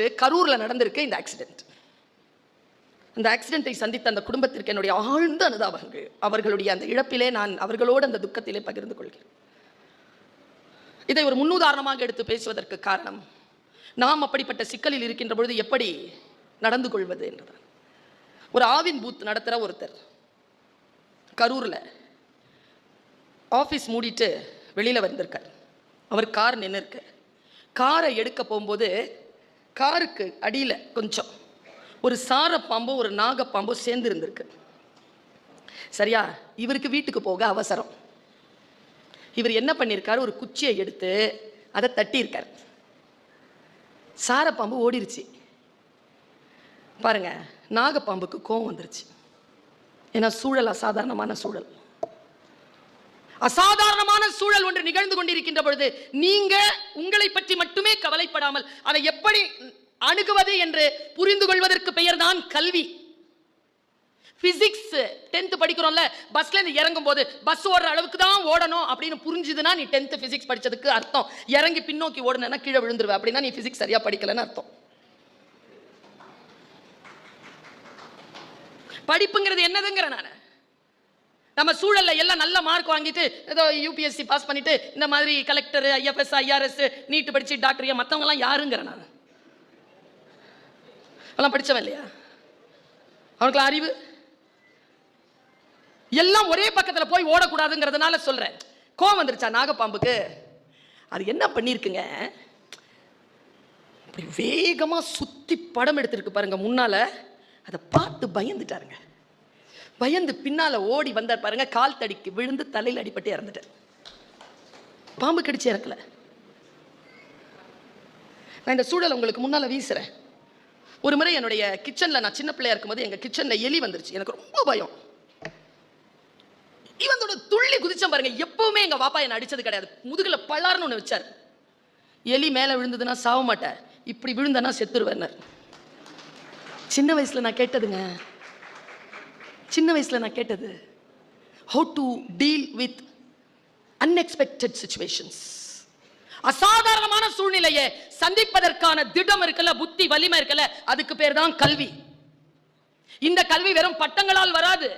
நேற்று கரூரில் நடந்திருக்கு இந்த ஆக்சிடென்ட் அந்த ஆக்சிடென்ட்டை சந்தித்த அந்த குடும்பத்திற்கு என்னுடைய ஆழ்ந்த அனுதாபங்கள். அவர்களுடைய அந்த இழப்பிலே நான் அவர்களோடு அந்த துக்கத்திலே பகிர்ந்து கொள்கிறேன். இதை ஒரு முன்னுதாரணமாக எடுத்து பேசுவதற்கு காரணம் நாம் அப்படிப்பட்ட சிக்கலில் இருக்கின்ற பொழுது எப்படி நடந்து கொள்வது என்றுதான் ஒரு ஆவின் பூத் நடத்துகிற ஒருத்தர் கரூரில் ஆஃபீஸ் மூடிட்டு வெளியில் வந்திருக்கார். அவர் கார் நின்று காரை எடுக்க போகும்போது காருக்கு அடியில் கொஞ்சம் ஒரு சாரப்பாம்போ ஒரு நாகப்பாம்போ சேர்ந்து இருந்திருக்கு சரியா? இவருக்கு வீட்டுக்கு போக அவசரம். இவர் என்ன பண்ணியிருக்காரு ஒரு குச்சியை எடுத்து அதை தட்டியிருக்கார். சாரப்பாம்பு ஓடிருச்சு. பாருங்கள் நாகப்பாம்புக்கு கோவம் வந்துருச்சு. ஏன்னா சூழல் அசாதாரணமான சூழல். அசாதாரணமான சூழல் ஒன்று நிகழ்ந்து கொண்டிருக்கின்ற பொழுது நீங்க உங்களை பற்றி மட்டுமே கவலைப்படாமல் அதை எப்படி அணுகுவது என்று புரிந்து கொள்வதற்கு பெயர் தான் கல்வி. பிசிக்ஸ் டென்த் படிக்கிறோம்ல பஸ்ல இருந்து இறங்கும் போது பஸ் ஓடுற அளவுக்கு தான் ஓடணும் அப்படின்னு புரிஞ்சுதுன்னா நீ டென்த் பிசிக்ஸ் படிச்சதுக்கு அர்த்தம். இறங்கி பின்னோக்கி ஓடுனா கீழே விழுந்துருவ. அப்படின்னா நீ பிசிக்ஸ் சரியா படிக்கலன்னு அர்த்தம். படிப்புங்கிறது என்னதுங்கிற நான்? நம்ம சூழல்ல எல்லாம் நல்ல மார்க் வாங்கிட்டு ஏதோ யூபிஎஸ்சி பாஸ் பண்ணிட்டு இந்த மாதிரி கலெக்டர் ஐஎஃப்எஸ் ஐஆர்எஸ் நீட்டு படிச்சு டாக்டர் மற்றவங்கலாம் யாருங்கிற நான்? அதெல்லாம் படித்தவன் இல்லையா? அவனுக்குலாம் அறிவு? எல்லாம் ஒரே பக்கத்தில் போய் ஓடக்கூடாதுங்கிறதுனால சொல்றேன். கோவம் வந்துருச்சா நாகப்பாம்புக்கு? அது என்ன பண்ணியிருக்குங்க வேகமாக வேகமா சுத்தி படம் எடுத்துருக்கு பாருங்க முன்னால். அதை பார்த்து பயந்துட்டாருங்க. பயந்து பின்னால ஓடி வந்தார் பாருங்க கால் தடிக்கு விழுந்து தலையில் அடிபட்டு இறந்துட்டார். பாம்பு கடிச்சு இறக்கல. நான் இந்த சூழல் உங்களுக்கு முன்னால வீசுறேன். ஒரு முறை என்னுடைய கிச்சன்ல நான் சின்ன பிள்ளையா இருக்கும்போது எங்க கிச்சன்ல எலி வந்துருச்சு. எனக்கு ரொம்ப பயம். இவனோட துள்ளி குதிச்சேன் பாருங்க எப்பவுமே எங்க பாப்பா என்ன அடிச்சது கிடையாது. முதுகுல பலார்னு ஒன்று வச்சார். எலி மேலே விழுந்ததுன்னா சாவ மாட்டேன் இப்படி விழுந்தனா செத்துருவேன் சின்ன வயசுல நான் கேட்டதுங்க சின்ன வயசில் நான் கேட்டது how to deal with unexpected situations அசாதாரணமான சூழ்நிலையை சந்திப்பதற்கான திடம் இருக்கல புத்தி வலிமை இருக்கல அதுக்கு பேர் தான் கல்வி. இந்த கல்வி வெறும் பட்டங்களால் வராது.